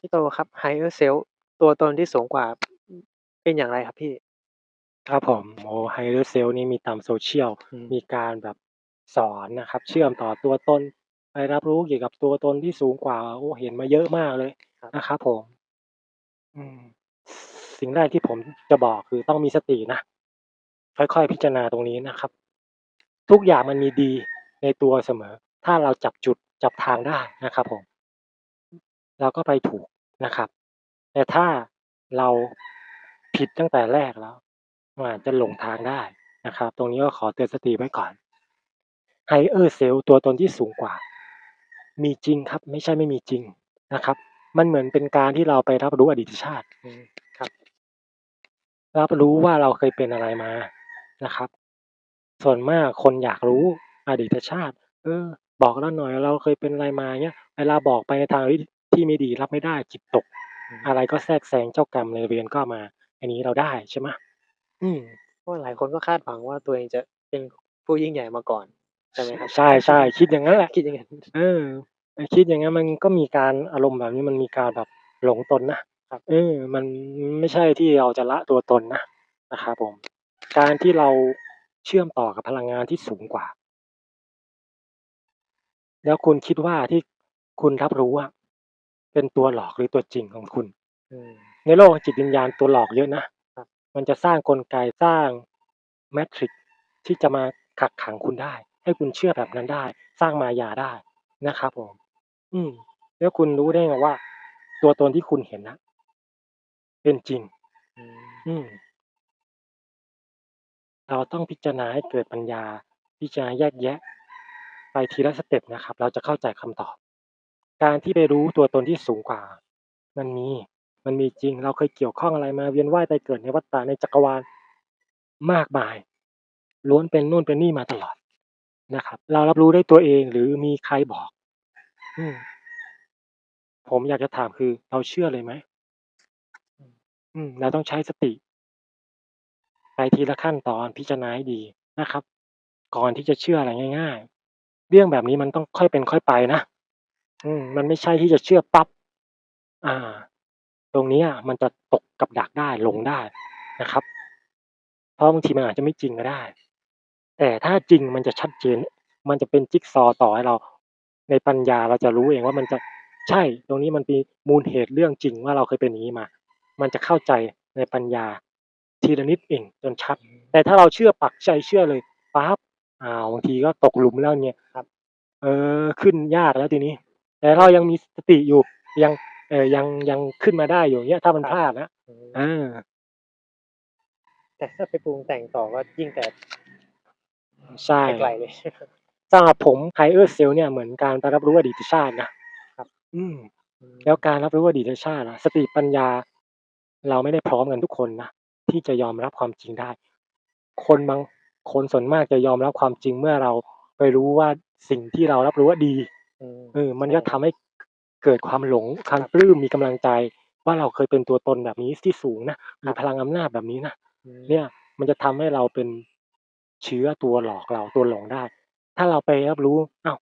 พี่โตครับ Higher Self ตัวตนที่สูงกว่าอือเป็นอย่างไรครับพี่?ครับผมโอ้ Higher Self นี่มีตาม Social อืมมีการแบบสอนนะครับ เชื่อมต่อตัวตนไปรับรู้เกี่ยวกับตัวตนที่สูงกว่าโอ้เห็นมาเยอะมากเลยครับ นะครับผม อืม สิ่งแรกที่ผมจะบอกคือต้องมีสตินะ ค่อยๆพิจารณาตรงนี้นะครับ ทุกอย่างมันมีดีในตัวเสมอ ถ้าเราจับจุดจับทางได้นะครับผม เราก็ไปถูกนะครับ แต่ถ้าเราผิดตั้งแต่แรกแล้วมันอาจจะหลงทางได้นะครับ ตรงนี้ก็ขอเตือนสติไว้ก่อน Higher Self ตัวตนที่สูงกว่า มีจริงครับ ไม่ใช่ไม่มีจริงนะครับ มันเหมือนเป็นการที่เราไปรับรู้อดีตชาติครับ รับรู้ว่าเราเคยเป็นอะไรมานะครับ ส่วนมากคนอยากรู้อดีตชาติ เออ บอกเราหน่อยเราเคยเป็นอะไรมาเงี้ยเวลาบอกไปในทาง ที่ที่ไม่ดีรับไม่ได้จิตตกอืมอะไรก็แทรกแซงเจ้ากรรมนายเวรก็มา อันนี้เราได้ใช่ไหม?อืมเพราะว่าหลายคนก็คาดหวังว่าตัวเองจะเป็นผู้ยิ่งใหญ่มาก่อนใช่ไหมครับ?ใช่ๆคิดอย่างงั้นแหละคิดอย่างงั้นเออไอ้คิดอย่างงั้นมันก็มีการอารมณ์แบบนี้มันมีการแบบหลงตนนะครับเออมันไม่ใช่ที่เราจะละตัวตนนะนะครับผม การที่เราเชื่อมต่อกับพลังงานที่สูงกว่า แล้วคุณคิดว่าที่คุณรับรู้อะ เป็นตัวหลอกหรือตัวจริงของคุณ?อืมในโลกของจิตวิญญาณตัวหลอกเยอะนะครับมันจะสร้างกลไกสร้าง Matrix ที่จะมากักขังคุณได้ ให้คุณเชื่อแบบนั้นได้ สร้างมายาได้นะครับผม อืม แล้วคุณรู้ได้ไงว่า ตัวตนที่คุณเห็นน่ะเป็นจริงอืมอืม เราต้องพิจารณาให้เกิดปัญญา พิจารณาแยกแยะ ไปทีละสเต็ปนะครับ เราจะเข้าใจคำตอบ การที่ไปรู้ตัวตนที่สูงกว่า มันมี มันมีจริง เราเคยเกี่ยวข้องอะไรมาเวียนว่ายตายเกิดในวัฏฏะในจักรวาลมากมาย ล้วนเป็นนู่นเป็นนี่มาตลอดนะครับ เรารับรู้ได้ตัวเองหรือมีใครบอก?อมผมอยากจะถามคือ เราเชื่อเลยไหม?อืมอืม เราต้องใช้สติ ไปทีละขั้นตอนพิจารณาให้ดีนะครับ ก่อนที่จะเชื่ออะไรง่าย ๆ เรื่องแบบนี้มันต้องค่อยเป็นค่อยไปนะ อืม มันไม่ใช่ที่จะเชื่อปั๊บอาตรงเนี้ยมันจะตกกับดักได้ หลงได้นะครับ เพราะบางทีมันอาจจะไม่จริงก็ได้ แต่ถ้าจริงมันจะชัดเจน มันจะเป็นจิ๊กซอว์ต่อให้เรา ในปัญญาเราจะรู้เองว่ามันจะใช่ ตรงนี้มันมีมูลเหตุเรื่องจริงว่าเราเคยเป็นอย่างงี้มา มันจะเข้าใจในปัญญาทีละนิดเองจนชัดอืมแต่ถ้าเราเชื่อปักใจเชื่อเลยปั๊บอ้าวบางทีก็ตกหลุมแล้วเนี่ยครับ เออ ขึ้นยากแล้วทีนี้ แต่เรายังมีสติอยู่ยังเอ่อยังยังขึ้นมาได้อยู่อย่างเงี้ย ถ้ามันคพรับลาดนะอืมเออแต่ถ้าไปปรุงแต่งต่อก็ยิ่งแต่ใช่ไปไกลเลยสำหรับผม Higher Self เนี่ยเหมือนการไปรับรู้อดีตชาตินะครับอืมอืม แล้วการรับรู้อดีตชาติอะสติปัญญา เราไม่ได้พร้อมกันทุกคนนะที่จะยอมรับความจริงได้ คนบางคนส่วนมากจะยอมรับความจริงเมื่อเราไปรู้ว่าสิ่งที่เรารับรู้ว่าดีอืม เออ มันใช่ก็ทำให้เกิดความหลงความครับปลื้มมีกำลังใจ ว่าเราเคยเป็นตัวตนแบบนี้ที่สูงนะคมีรับพลังอำนาจแบบนี้นะอืมเนี่ย มันจะทำให้เราเป็นเชื้อตัวหลอกเราตัวหลงได้ ถ้าเราไปรับรู้อ้าว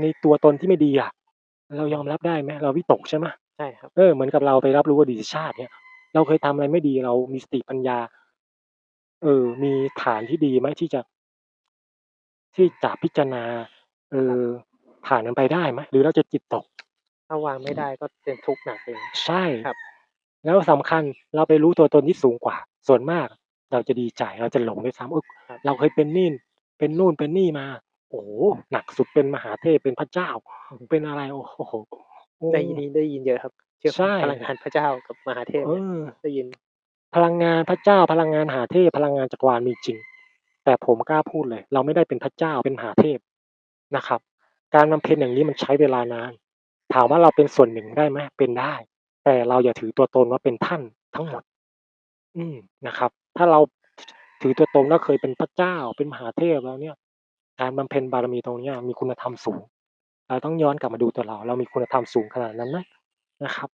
ในตัวตนที่ไม่ดีอะเรายอมรับได้ไหม?เราวิตกใช่ไหม?ใช่ครับเออเหมือนกับเราไปรับรู้อดีตชาติเนี่ย เราเคยทำอะไรไม่ดีเรามีสติปัญญา เออ มีฐานที่ดีไหมที่จะ ที่จะพิจารณา เออ ผ่านมันไปได้ไหม?หรือเราจะจิตตก?ถ้าวางไม่ได้ก็เป็นทุกข์หนักเองใช่ครับ แล้วสำคัญเราไปรู้ตัวตนที่สูงกว่า ส่วนมาก เราจะดีใจเราจะหลงด้วยซ้ำเออครับเราเคยเป็นนี่เป็นนู่นเป็นนี่มา โอ้โฮหนักสุดเป็นมหาเทพเป็นพระเจ้าอือฮึเป็นอะไรโอ้โฮโอ้ได้ยินได้ยินเยอะครับเกี่ยวใช่พลังงานพระเจ้ากับมหาเทพเอเนี่ยอได้ยิน พลังงานพระเจ้าพลังงานมหาเทพพลังงานจักรวาลมีจริง แต่ผมกล้าพูดเลย เราไม่ได้เป็นพระเจ้าเป็นมหาเทพนะครับ การบำเพ็ญอย่างนี้มันใช้เวลานาน ถามว่าเราเป็นส่วนหนึ่งได้ไหม?เป็นได้ แต่เราอย่าถือตัวตนว่าเป็นท่านทั้งหมด อืมนะครับ ถ้าเราถือตัวตนว่าเคยเป็นพระเจ้าเป็นมหาเทพแล้วเนี่ย การบำเพ็ญบารมีตรงนี้มีคุณธรรมสูง เราต้องย้อนกลับมาดูตัวเรา เรามีคุณธรรมสูงขนาดนั้นไหม?นะครับ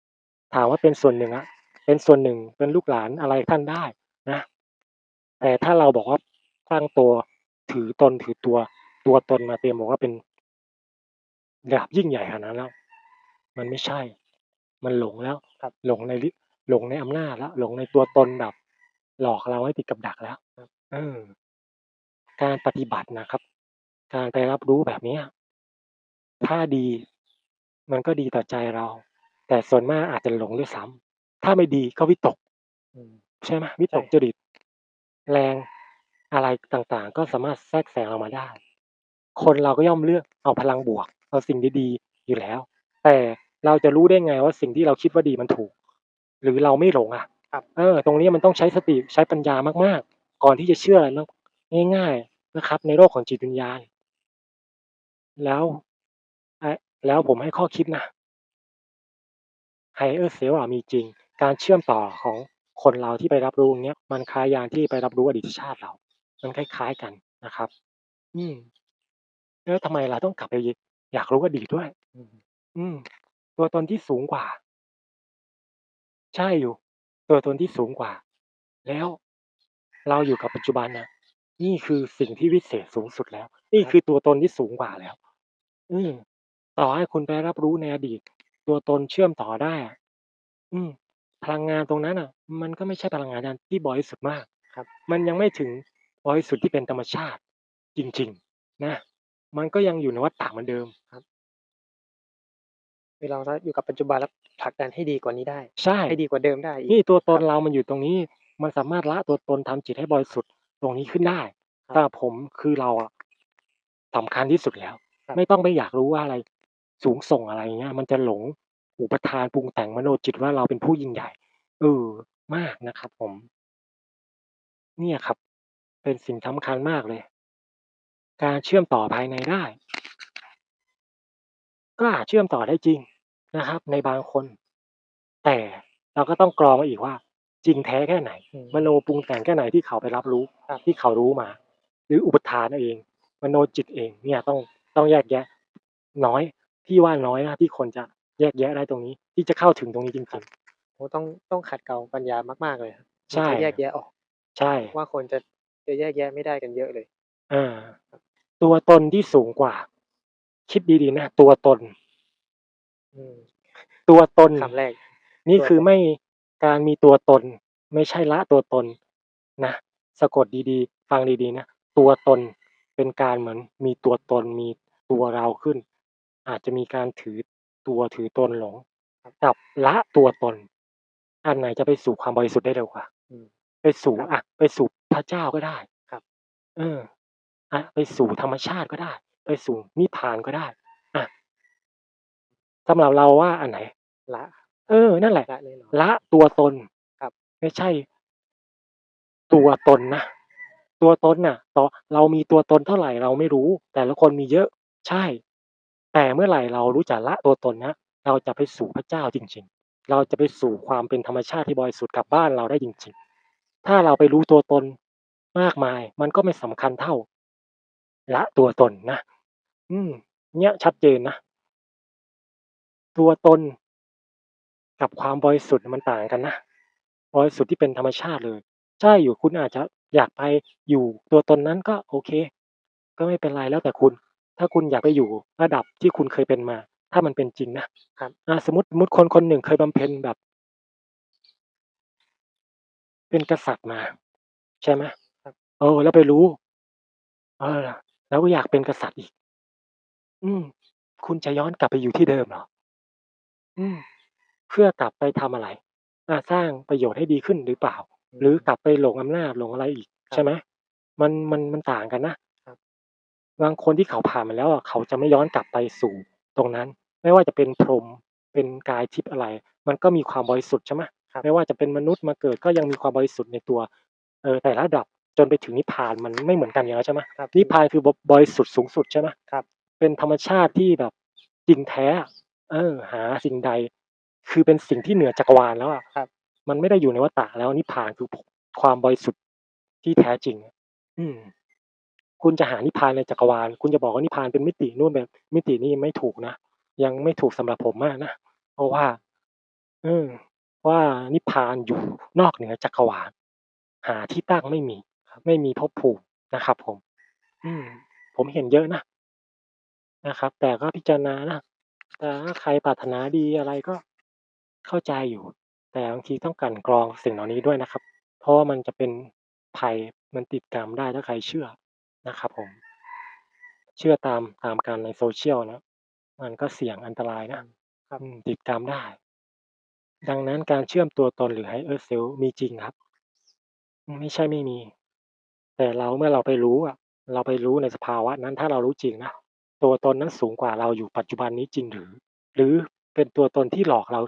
ถามว่าเป็นส่วนหนึ่งอะเป็นส่วนหนึ่งเป็นลูกหลานอะไรท่านได้นะ แต่ถ้าเราบอกว่าตั้างตัวถือตนถือตัวตัวตนมาเต็มบอกว่าเป็น ระดับยิ่งใหญ่ขนาดนั้นแล้ว มันไม่ใช่ มันหลงแล้วครับ หลงในฤทธิ์หลงในอำนาจแล้วหลงในตัวตนแบบ หลอกเราให้ติดกับดักแล้วครับเออการปฏิบัตินะครับ การไปรับรู้แบบเนี้ยถ้าดี มันก็ดีต่อใจเรา แต่ส่วนมากอาจจะหลงด้วยซ้ำถ้าไม่ดีก็วิตกอืมใช่ไหมวิตกใช่จริต แรงอะไรต่างๆ ก็สามารถแทรกแซงเรามาได้ คนเราก็ย่อมเลือกเอาพลังบวก เอาสิ่งดีๆอยู่แล้ว แต่เราจะรู้ได้ไงว่าสิ่งที่เราคิดว่าดีมันถูก หรือเราไม่หลงอะครับเออ ตรงนี้มันต้องใช้สติใช้ปัญญามากๆ ก่อนที่จะเชื่ออะไรง่าย ๆนะครับ ในโลกของจิตวิญญาณ แล้วไอ้แล้วผมให้ข้อคิดนะ higher self อะมีจริง การเชื่อมต่อของคนเราที่ไปรับรู้อย่างเงี้ยมันคล้ายยานที่ไปรับรู้อดีตชาติเรา มันคล้ายๆกันนะครับ อืมแล้วทำไมเราต้องกลับไป อยากรู้อดีตด้วย อืม อืม ตัวตนที่สูงกว่า ใช่อยู่ ตัวตนที่สูงกว่า แล้วเราอยู่กับปัจจุบันน่ะ นี่คือสิ่งที่วิเศษสูงสุดแล้ว นี่ครับคือตัวตนที่สูงกว่าแล้ว อืม ต่อให้คุณไปรับรู้ในอดีต ตัวตนเชื่อมต่อได้อะ อืม พลังงานตรงนั้นน่ะ มันก็ไม่ใช่พลังงานที่บริสุทธิ์มาก ครับ มันยังไม่ถึงบริสุทธิ์ที่เป็นธรรมชาติจริง ๆ นะ มันก็ยังอยู่ในวัฏฏะเหมือนเดิมครับคือเราถ้าอยู่กับปัจจุบันแล้วผลักดันให้ดีกว่านี้ได้ ใช่ให้ดีกว่าเดิมได้อีกนี่ตัวตนครับเรามันอยู่ตรงนี้ มันสามารถละตัวตนทำจิตให้บริสุทธิ์ตรงนี้ขึ้นได้ครับแต่ผมคือเราอะสำคัญที่สุดแล้วครับไม่ต้องไปอยากรู้ว่าอะไร สูงส่งอะไรอย่างเงี้ย มันจะหลงอุปทานปรุงแต่งมโนจิตว่าเราเป็นผู้ยิ่งใหญ่เออมากนะครับ ผม เนี่ยครับ เป็นสิ่งสำคัญมากเลย การเชื่อมต่อภายในได้ ก็อาจเชื่อมต่อได้จริงนะครับ ในบางคน แต่เราก็ต้องกรองมาอีกว่า จริงแท้แค่ไหนอืมมโนปรุงแต่งแค่ไหนที่เขาไปรับรู้ครับที่เขารู้มา หรืออุปทานเอง มโนจิตเองเนี่ยต้องต้องแยกแยะ น้อยที่ว่าน้อยนะที่คนจะแยกแยะได้ตรงนี้ ที่จะเข้าถึงตรงนี้จริงโอ้ต้องต้องขัดเกลาปัญญามากๆเลยครับๆใช่ถึงจะแยกแยะออก ใช่ ว่าคนจะจะแยกแยะไม่ได้กันเยอะเลยอ่า ตัวตนที่สูงกว่า คิดดีๆนะตัวตนอืมตัวตนคำแรก นี่ตัวคือตนไม่การมีตัวตน ไม่ใช่ละตัวตน นะสะกดดีๆ ฟังดีๆนะตัวตนเป็นการเหมือนมีตัวตนมีตัวเราขึ้น อาจจะมีการถือตัวถือตนหลงกับละตัวตน อันไหนจะไปสู่ความบริสุทธิ์ได้เร็วกว่าอืมไปสู่ครับอะ ไปสู่พระเจ้าก็ได้ครับ เออ อะไปสู่ธรรมชาติก็ได้ ไปสู่นิพพานก็ได้อะสำหรับเราว่าอันไหน ละ เออ นั่นแหละละแน่นอนละตัวตนครับ ไม่ใช่ ตัวตนนะตัวตนน่ะ ต่อเรามีตัวตนเท่าไหร่เราไม่รู้ แต่ละคนมีเยอะใช่ แต่เมื่อไหร่เรารู้จักละตัวตนนะเราจะไปสู่พระเจ้าจริง ๆ เราจะไปสู่ความเป็นธรรมชาติที่บริสุทธิ์กลับบ้านเราได้จริง ๆ ถ้าเราไปรู้ตัวตนมากมาย มันก็ไม่สำคัญเท่า ละตัวตนนะ อืม เนี่ยชัดเจนนะ ตัวตน กับความบริสุทธิ์มันต่างกันนะ บริสุทธิ์ที่เป็นธรรมชาติเลย ใช่อยู่คุณอาจจะอยากไปอยู่ตัวตนนั้นก็โอเค ก็ไม่เป็นไรแล้วแต่คุณ ถ้าคุณอยากไปอยู่ระดับที่คุณเคยเป็นมา ถ้ามันเป็นจริงนะครับอ่าสมมติสมมติคนคนหนึ่งเคยบำเพ็ญแบบ เป็นกษัตริย์มา ใช่ไหมครับเออ แล้วไปรู้ เออ แล้วก็อยากเป็นกษัตริย์อีก อืม คุณจะย้อนกลับไปอยู่ที่เดิมเหรอ อืม เพื่อกลับไปทำอะไร อ่า สร้างประโยชน์ให้ดีขึ้นหรือเปล่าหรือกลับไปหลงอำนาจหลงอะไรอีก ครับใช่ไหม มัน มัน มันต่างกันนะ ครับ บางคนที่เขาผ่านมาแล้วอะ เขาจะไม่ย้อนกลับไปสู่ตรงนั้น ไม่ว่าจะเป็นพรหม เป็นกายทิพย์อะไร มันก็มีความบริสุทธิ์ใช่ไหม ครับ ไม่ว่าจะเป็นมนุษย์มาเกิดก็ยังมีความบริสุทธิ์ในตัว เออ แต่ละระดับ จนไปถึงนิพพานมันไม่เหมือนกันอยู่แล้วใช่ไหมครับนิพพานคือบริสุทธิ์สูงสุดใช่ไหมครับ เป็นธรรมชาติที่แบบจริงแท้ เออ หาสิ่งใด คือเป็นสิ่งที่เหนือจักรวาลแล้วอะครับ มันไม่ได้อยู่ในวัฏฏะแล้วนิพพานคือความบริสุทธิ์ที่แท้จริง อืม คุณจะหานิพพานในจักรวาล คุณจะบอกว่านิพพานเป็นมิตินู่นแบบมิตินี้ไม่ถูกนะยังไม่ถูกสำหรับผมมากนะเพราะว่า เออว่านิพพานอยู่นอกเหนือจักรวาลหาที่ตั้งไม่มี ไม่มีภพภูมินะครับผม อืม ผมเห็นเยอะนะนะครับ แต่ก็พิจารณานะแต่ถ้าใครปรารถนาดีอะไรก็เข้าใจอยู่ แต่บางทีต้องกลั่นกรองสิ่งเหล่านี้ด้วยนะครับ เพราะว่ามันจะเป็นภัยมันติดกรรมได้ถ้าใครเชื่อนะครับ ผม เชื่อตามตามกันใน social นะมันก็เสี่ยงอันตรายนะครับอืมติดกรรมได้ ดังนั้นการเชื่อมตัวตนหรือ higher self มีจริงครับอืมไม่ใช่ไม่มี แต่เราเมื่อเราไปรู้อะเราไปรู้ในสภาวะนั้นถ้าเรารู้จริงนะตัวตนนั้นสูงกว่าเราอยู่ปัจจุบันนี้จริงหรือ หรือเป็นตัวตนที่หลอกเรา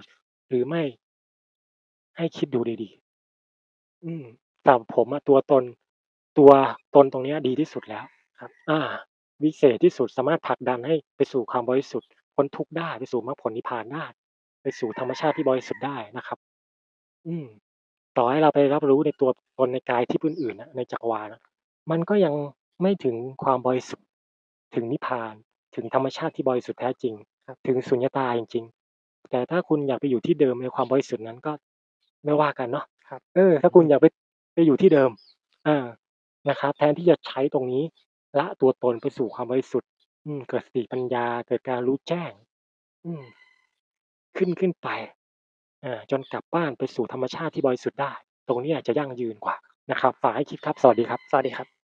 หรือไม่ ให้คิดดูดีๆอืมสำหรับผมอะตัวตนตัวตนตรงนี้ดีที่สุดแล้วครับ อ่า วิเศษที่สุดสามารถผลักดันให้ไปสู่ความบริสุทธิ์พ้นทุกข์ได้ไปสู่มรรคผลนิพพานได้ไปสู่ธรรมชาติที่บริสุทธิ์ได้นะครับ อืม ต่อให้เราไปรับรู้ในตัวตนในกายทิพย์อื่นๆน่ะในจักรวาลอะมันก็ยังไม่ถึงความบริสุทธิ์ถึงนิพพาน ถึงธรรมชาติที่บริสุทธิ์แท้จริงครับถึงสุญญตาจริงๆ แต่ถ้าคุณอยากไปอยู่ที่เดิมในความบริสุทธิ์นั้นก็ไม่ว่ากันเนาะครับเออ ถ้าคุณอยากไปไปอยู่ที่เดิมอานะครับ แทนที่จะใช้ตรงนี้ละตัวตนไปสู่ความบริสุทธิ์ อืม เกิดสติปัญญา เกิดการรู้แจ้ง อืม ขึ้นขึ้นไป อาจนกลับบ้านไปสู่ธรรมชาติที่บริสุทธิ์ได้ ตรงนี้ยจะยั่งยืนกว่านะครับฝากให้คิดครับ สวัสดีครับ สวัสดีครับ